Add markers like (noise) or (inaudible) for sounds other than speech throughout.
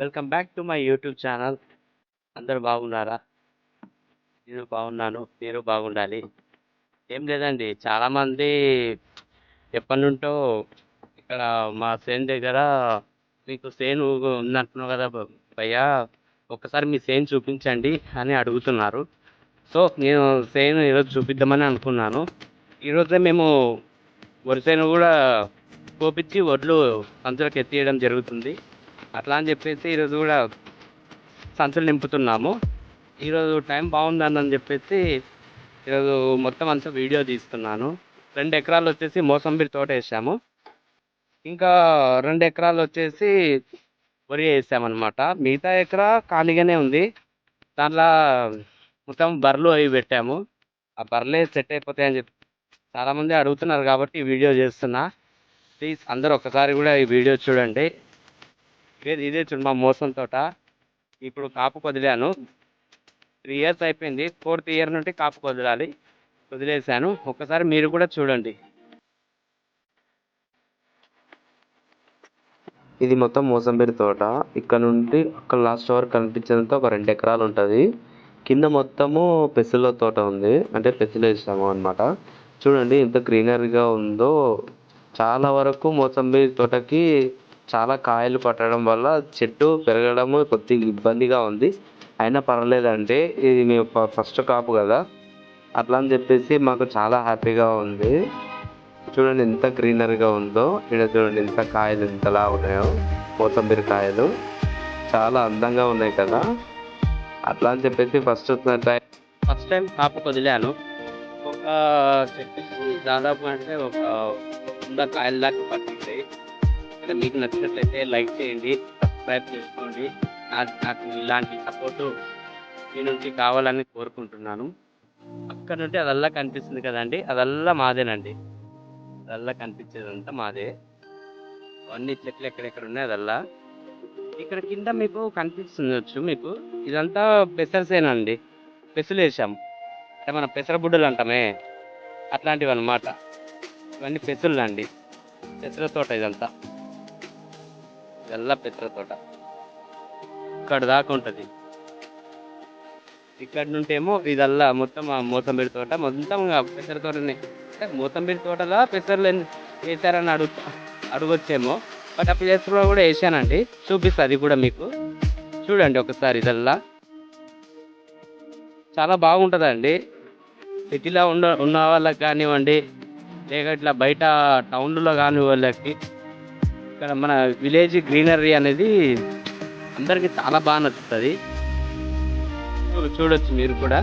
Welcome back to my YouTube channel. అందరూ బాగున్నారా? నేను బాగున్నాను మీరు బాగుండాలి. ఏం లేదండి చాలామంది ఎప్పటి నుంటో ఇక్కడ మా సేన్ దగ్గర మీకు సేను ఉందంటున్నావు కదా భయ్యా ఒక్కసారి మీ సేన్ చూపించండి అని అడుగుతున్నారు. సో నేను సేను ఈరోజు చూపిద్దామని అనుకున్నాను. ఈరోజే మేము వరిసేను కూడా కోపించి వడ్లు అందులోకి ఎత్తియడం జరుగుతుంది. అట్లా అని చెప్పేసి ఈరోజు కూడా సంచులు నింపుతున్నాము. ఈరోజు టైం బాగుందని చెప్పేసి ఈరోజు మొత్తం అంతా వీడియో తీస్తున్నాను. రెండు ఎకరాలు వచ్చేసి మోసంబీర్ తోట వేసాము. ఇంకా రెండు ఎకరాలు వచ్చేసి వరి వేసామన్నమాట. మిగతా ఎకరా ఖాళీగానే ఉంది. దాంట్లో మొత్తం బర్రెలు అవి పెట్టాము. ఆ బర్రెలే సెట్ అయిపోతాయని చెప్పి చాలామంది అడుగుతున్నారు కాబట్టి వీడియో చేస్తున్నా. ప్లీజ్ అందరూ ఒకసారి కూడా ఈ వీడియో చూడండి. ఇదే ఇదే చూడు మా మోసం తోట. ఇప్పుడు కాపు వదిలాను త్రీ ఇయర్స్ అయిపోయింది. ఫోర్త్ ఇయర్ నుండి కాపు వదిలాలి వదిలేసాను ఒక్కసారి మీరు కూడా చూడండి. ఇది మొత్తం మోసంబిరి తోట. ఇక్కడ నుండి అక్కడ లాస్ట్ వరకు కనిపించేంత ఒక రెండు ఎకరాలు ఉంటుంది. కింద మొత్తము పెసల తోట ఉంది. అంటే పెసలు వేసాము అనమాట చూడండి ఎంత గ్రీనరీగా ఉందో. చాలా వరకు మోసంబేరి తోటకి చాలా కాయలు పట్టడం వల్ల చెట్టు పెరగడము కొద్దిగా ఇబ్బందిగా ఉంది. అయినా పర్వాలేదంటే ఇది మేము ఫస్ట్ కాపు కదా. అట్లా అని చెప్పేసి మాకు చాలా హ్యాపీగా ఉంది. చూడండి ఎంత గ్రీనరీగా ఉందో. ఇక్కడ చూడండి ఎంత కాయలు ఎంతలా ఉన్నాయో. మోసంబీర కాయలు. చాలా అందంగా ఉన్నాయి కదా. అట్లా అని చెప్పేసి ఫస్ట్ టైం ఫస్ట్ టైం కాపు వదిలాను. ఒక దాదాపు అంటే ఒక వంద కాయల దాకా పట్టింది. కనుక మీకు నచ్చినట్లయితే లైక్ చేయండి సబ్స్క్రైబ్ చేసుకోండి. నాకు ఇలాంటి సపోర్టు మీ నుంచి కావాలని కోరుకుంటున్నాను. అక్కడ నుండి అదల్లా కనిపిస్తుంది కదండి అదల్లా మాదేనండి. అదల్లా కనిపించేదంతా మాదే. అన్ని చెట్లు ఎక్కడెక్కడ ఉన్నాయి అదల్లా. ఇక్కడ కింద మీకు కనిపిస్తుండొచ్చు మీకు. ఇదంతా పెసరసేనండి. పెసులు వేసాం అంటే మనం పెసర బుడ్డలు అంటామే. అట్లాంటివి అన్నమాట ఇవన్నీ పెసులు అండి పెసర తోట ఇదంతా. ఇదల్లా పెసర తోట. ఇక్కడ దాకా ఉంటుంది. ఇక్కడ నుండి ఏమో ఇదల్లా మొత్తం ఆ మూతంబిరి తోట. మొత్తం పెసర తోటని. అంటే మూతంబిరి తోటలో పెసర్లు వేసారని అడుగు అడగొచ్చేమో. బట్ ఆ ప్లేస్లో కూడా వేసానండి చూపిస్తా అది కూడా మీకు. చూడండి ఒకసారి ఇదల్లా. చాలా బాగుంటుందండి. సిటీలో ఉన్న ఉన్న వాళ్ళకి కానివ్వండి లేక ఇట్లా బయట టౌన్లో కాని వాళ్ళకి ఇక్కడ మన విలేజ్ గ్రీనరీ అనేది అందరికీ చాలా బాగా నచ్చుతుంది. చూడొచ్చు మీరు కూడా.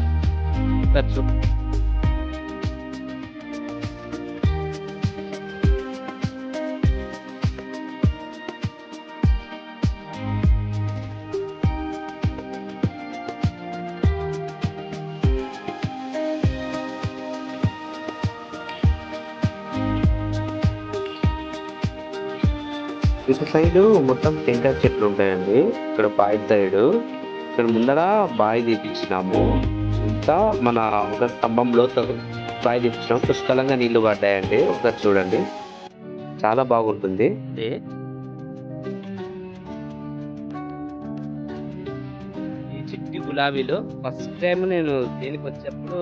ఇటు సైడ్ మొత్తం టెంకాయ చెట్లు ఉంటాయండి. ఇక్కడ బావి సైడ్. ఇక్కడ ముందర బావి తీపించినాము ఇంకా మన ఒక స్తంభంలో బావి తీపించినాము పుష్కలంగా నీళ్ళు పడ్డాయండి. ఒకసారి చూడండి. చాలా బాగుంటుంది. ఈ చిట్టి గులాబీలో ఫస్ట్ టైం నేను దీనికి వచ్చేప్పుడు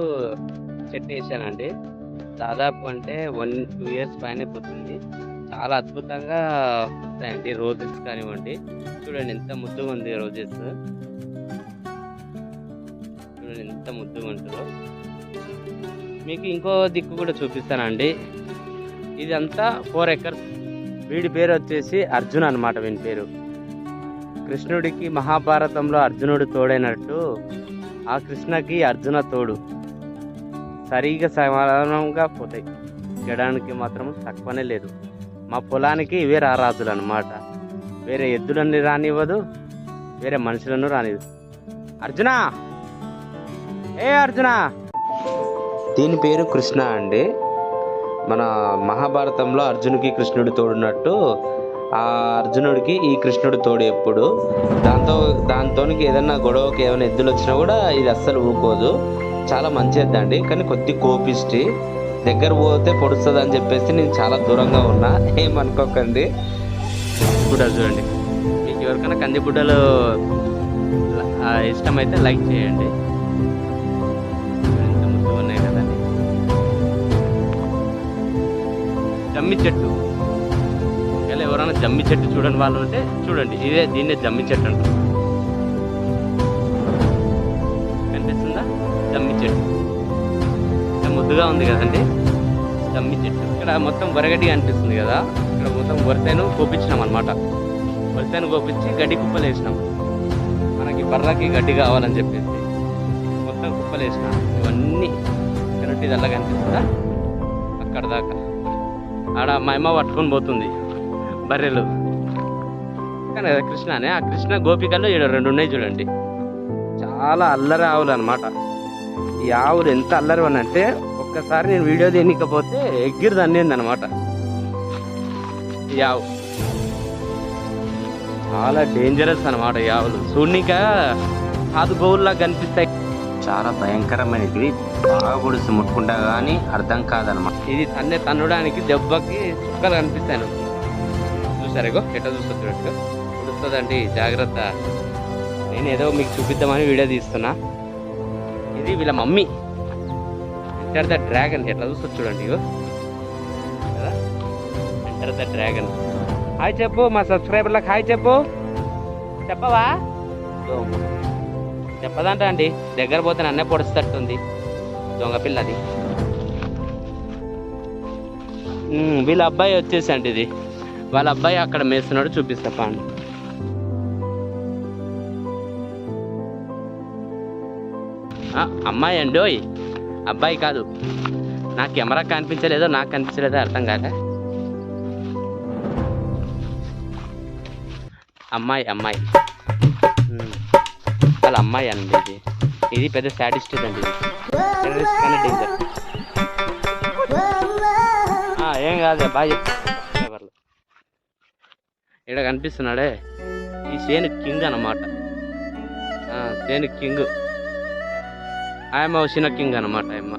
చెట్టు వేసానండి. దాదాపు అంటే వన్ టూ ఇయర్స్ పైన పోతుంది చాలా అద్భుతంగా వస్తాయండి రోజెస్ కానివ్వండి. చూడండి ఎంత ముద్దుగా ఉంది రోజెస్. చూడండి ఎంత ముద్దుగా ఉంటుందో. మీకు ఇంకో దిక్కు కూడా చూపిస్తానండి. ఇదంతా ఫోర్ ఎకర్స్. వీడి పేరు వచ్చేసి అర్జున్ అనమాట వీని పేరు. కృష్ణుడికి మహాభారతంలో అర్జునుడు తోడైనట్టు ఆ కృష్ణకి అర్జున తోడు. సరిగా సమానంగా పోతాయి. చేయడానికి మాత్రం తక్కువనే లేదు. మా పొలానికి ఇవే రారాజులు అనమాట వేరే ఎద్దులన్నీ రానివ్వదు వేరే మనుషులను రానివ్వదు. అర్జున! ఏ అర్జున! దీని పేరు కృష్ణ అండి. మన మహాభారతంలో అర్జునుడికి కృష్ణుడు తోడున్నట్టు ఆ అర్జునుడికి ఈ కృష్ణుడు తోడు ఎప్పుడు. దాంతో దాంతోనికి ఏదన్నా గొడవకి ఏమైనా ఎద్దులు వచ్చినా కూడా ఇది అస్సలు ఊకోదు. చాలా మంచి ఎద్దండి కానీ కొద్ది కోపిష్టి. దగ్గర పోతే పొడుస్తుంది అని చెప్పేసి నేను చాలా దూరంగా ఉన్నా. ఏమనుకోకండి ఇప్పుడు చూడండి. మీకు ఎవరికైనా కందిగుడ్డలు ఇష్టమైతే లైక్ చేయండి. ఎంత ముద్దుగా ఉన్నాయి కదండి. జమ్మి చెట్టు. ఒకవేళ ఎవరైనా జమ్మి చెట్టు చూడని వాళ్ళు ఉంటే చూడండి. ఇదే దీన్నే జమ్మి చెట్టు అంటారు. ముద్దుగా ఉంది కదండి. జమ్మి చెట్టు ఇక్కడ మొత్తం వరగడ్డి అనిపిస్తుంది కదా. ఇక్కడ మొత్తం వరితేను కోపించినాం అనమాట వరితేను కోపించి గడ్డి కుప్పలు వేసినాం మనకి బర్రకి గడ్డి కావాలని చెప్పేసి మొత్తం కుప్పలు వేసినాం ఇవన్నీ ఇక్కడ నుండి ఇదల్లా కనిపిస్తుందా అక్కడ దాకా. ఆడ మా అమ్మ పట్టుకొని పోతుంది బర్రెలు. కానీ కృష్ణ కృష్ణనే. ఆ కృష్ణ గోపికలు ఈడ రెండు ఉన్నాయి చూడండి. చాలా అల్లరి ఆవులు అనమాట ఈ ఆవులు ఎంత అల్లరి అని అంటే ఒక్కసారి నేను వీడియో తీయకపోతే ఎగ్గిరి దన్నింది అనమాట యావు. చాలా డేంజరస్ అనమాట యావులు ఆవులు. చూడనిక కాదు గోవుల్లా కనిపిస్తాయి. చాలా భయంకరమైనది బాగా పొడిసి ముట్టుకుంటా కానీ అర్థం కాదనమాట. ఇది తన్నే తన్నడానికి దెబ్బకి చుక్కలు కనిపిస్తాను. చూసారేగో ఎట్లా చూస్తుంది చూడట్టుగా జాగ్రత్త. నేను ఏదో మీకు చూపిద్దామని వీడియో తీస్తున్నా. ఇది వీళ్ళ మమ్మీ. ఎంటర్ ద డ్రాగన్ ఎట్లా చూస్తుంది చూడండి కదా? ఎంటర్ ద డ్రాగన్ హాయ్ చెప్పు మా సబ్స్క్రైబర్లకు హాయ్ చెప్పు. చెప్పవా? చెప్పదంట అండి. దగ్గర పోతే నన్నే పొడుస్తట్టుంది దొంగ పిల్లది. వీళ్ళ అబ్బాయి వచ్చేసి అండి ఇది. వాళ్ళ అబ్బాయి అక్కడ మేస్తున్నాడు చూపిస్తా పాండి. అమ్మాయి అండి ఓయ్. అబ్బాయి కాదు. నా కెమెరా కనిపించలేదో నాకు కనిపించలేదో అర్థం కాక అమ్మాయి అమ్మాయి. వాళ్ళ అమ్మాయి అండి ఇది. ఇది పెద్ద సాటిస్టిక్ అండి డేంజర్ ఏం కాదే అబ్బాయి ఎవరు ఇక్కడ కనిపిస్తున్నాడే. ఈ సేను కింగ్ అన్నమాట. ఆ, సేను కింగ్. ఆయమ్మ చిన్న కింగ్ అన్నమాట ఆయమ్మ.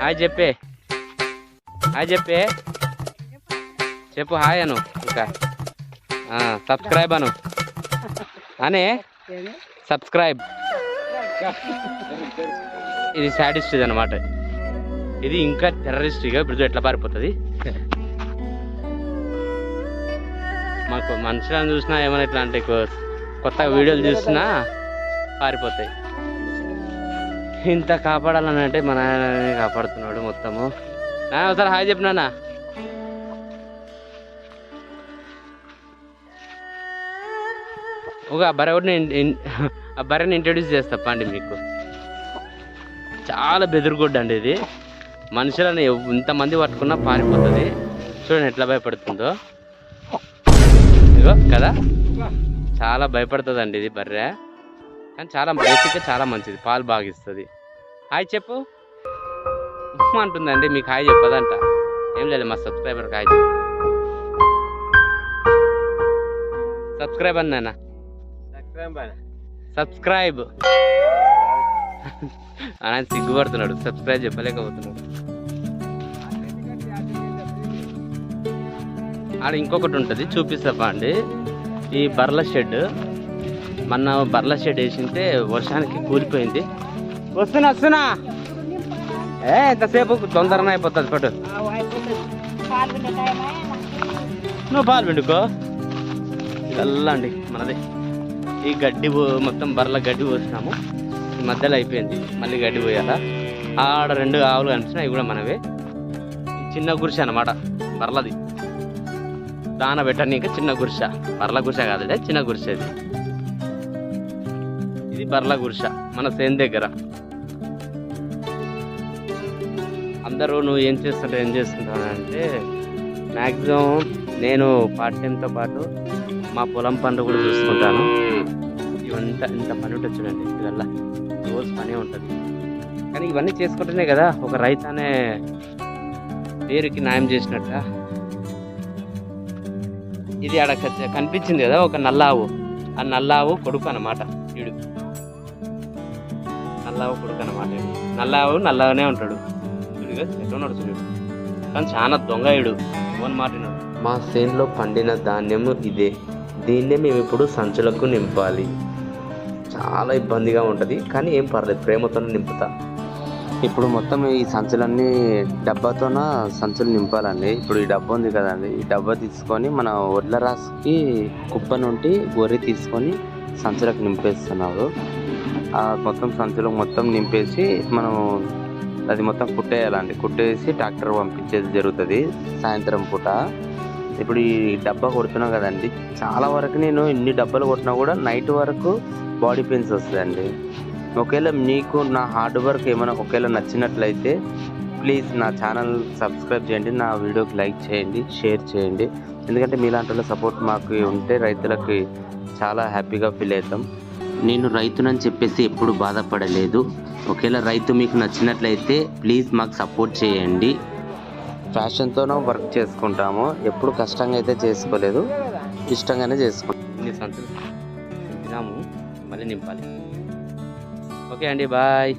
హాయ్ చెప్పే. హాయ్ చెప్పే. చెప్పు హాయ్ అను ఇంకా. సబ్స్క్రైబ్ అను. అనే సబ్స్క్రైబ్. ఇది సాటిస్ట్ అనమాట ఇది ఇంకా టెర్రరిస్ట్రీగా బ్రిడ్జ్ ఎట్లా పారిపోతుంది? మాకు మనుషులను చూసినా ఏమైనా ఇట్లా అంటే కొత్త వీడియోలు చూసినా పారిపోతాయి. ఇంత కాపాడాలని అంటే మా నాయనని కాపాడుతున్నాడు మొత్తము. ఒకసారి హాయ్ చెప్పినా ఒక ఒక బర్రెని ఆ బర్రెని ఇంట్రడ్యూస్ చేస్తా పండి మీకు. చాలా బెదిరిగొడ్డు అండి ఇది. మనుషులను ఇంతమంది పట్టుకున్నా పారిపోతుంది. చూడండి ఎట్లా భయపడుతుందో. ఇగో కదా. చాలా భయపడుతుంది అండి ఇది బర్రె. కానీ చాలా బేసిక్గా చాలా మంచిది. పాలు బాగా ఇస్తుంది. హాయ్ చెప్పు. ఉప్మా అంటుందండి మీకు హాయ్ చెప్పదంట. ఏం లేదు మా సబ్స్క్రైబర్కి హాయ్ చెప్పు. సబ్స్క్రైబ్ అన్న సబ్స్క్రైబ్ (laughs) ఆయన సిగ్గుపడుతున్నాడు సబ్స్క్రైబ్ చెప్పలేకపోతున్నాడు. ఆడ ఇంకొకటి ఉంటుంది చూపిస్తాపా అండి ఈ బర్ల షెడ్. మొన్న బర్ల షెడ్ వేసింటే వర్షానికి కూలిపోయింది. వస్తున్నా వస్తున్నా. ఏ ఎంతసేపు? తొందరగా అయిపోతుంది పట్టు నువ్వు పాలు పిండుకో. ఇదల్లా అండి మనది. ఈ గడ్డి పో- మొత్తం బర్ల గడ్డి పోసినాము. ఈ మధ్యలో అయిపోయింది మళ్ళీ గడ్డి పోయాలా? ఆడ రెండు ఆవులు కనిపిస్తున్నాయి అవి కూడా మనవే. చిన్న గురిసె అనమాట బర్లది దాన పెట్టనీక చిన్న గురిస బర్ల గురిస కాదు చిన్న గురిసెది ఇది. బర్ల గురిస మన సేన్ దగ్గర. అందరూ నువ్వు ఏం చేస్తుంటావు ఏం చేస్తుంటావు అంటే మ్యాక్సిమం నేను పార్ట్ టైంతో పాటు మా పొలం పనులు కూడా చూసుకుంటాను. ఇవంత ఇంత పని ఉంటుంది చూడండి ఇదల్లా రోజు పనే ఉంటుంది. కానీ ఇవన్నీ చేసుకుంటేనే కదా ఒక రైతు అనే పేరుకి న్యాయం చేసినట్ట. ఇది అక్కడ కనిపించింది కదా ఒక నల్లావు. ఆ నల్లావు కొడుకు అన్నమాట వీడు. నల్లావు కొడుకు అనమాట నల్లావు నల్లావనే ఉంటాడు. చూడు ఎట్లా ఉన్నాడు చూడు కానీ చాలా దొంగ వీడు ఫోన్ మాట్లాడు మా చేనులో పండిన ధాన్యము ఇదే. దీన్నే మేము ఇప్పుడు సంచులకు నింపాలి. చాలా ఇబ్బందిగా ఉంటుంది కానీ ఏం పర్లేదు ప్రేమతోనే నింపుతా. ఇప్పుడు మొత్తం ఈ సంచులన్నీ డబ్బాతోన సంచులు నింపాలండి. ఇప్పుడు ఈ డబ్బా ఉంది కదండి ఈ డబ్బా తీసుకొని మన వడ్ల రాసుకి కుప్ప నుండి గొర్రె తీసుకొని సంచులకు నింపేస్తున్నారు. ఆ మొత్తం సంచులకు మొత్తం నింపేసి మనం అది మొత్తం కుట్టేయాలండి కుట్టేసి ట్రాక్టర్ పంపించేది జరుగుతుంది సాయంత్రం పూట. ఇప్పుడు ఈ డబ్బా కొడుతున్నాం కదండి చాలా వరకు నేను ఇన్ని డబ్బాలు కొట్టినా కూడా నైట్ వరకు బాడీ పెయిన్స్ వస్తుందండి ఒకవేళ మీకు నా హార్డ్ వర్క్ ఏమైనా ఒకవేళ నచ్చినట్లయితే ప్లీజ్ నా ఛానల్ సబ్స్క్రైబ్ చేయండి నా వీడియోకి లైక్ చేయండి షేర్ చేయండి. ఎందుకంటే మీలాంటి వాళ్ళ సపోర్ట్ మాకు ఉంటే రైతులకి చాలా హ్యాపీగా ఫీల్ అవుతాం. నేను రైతునని చెప్పేసి ఎప్పుడు బాధపడలేదు. ఒకవేళ రైతు మీకు నచ్చినట్లయితే ప్లీజ్ మాకు సపోర్ట్ చేయండి. ఫ్యాషన్తోనూ వర్క్ చేసుకుంటాము. ఎప్పుడు కష్టంగా అయితే చేసుకోలేదు. ఇష్టంగానే చేసుకుంటాం. ఇన్ని మళ్ళీ నింపాలి. ఓకే అండి బాయ్.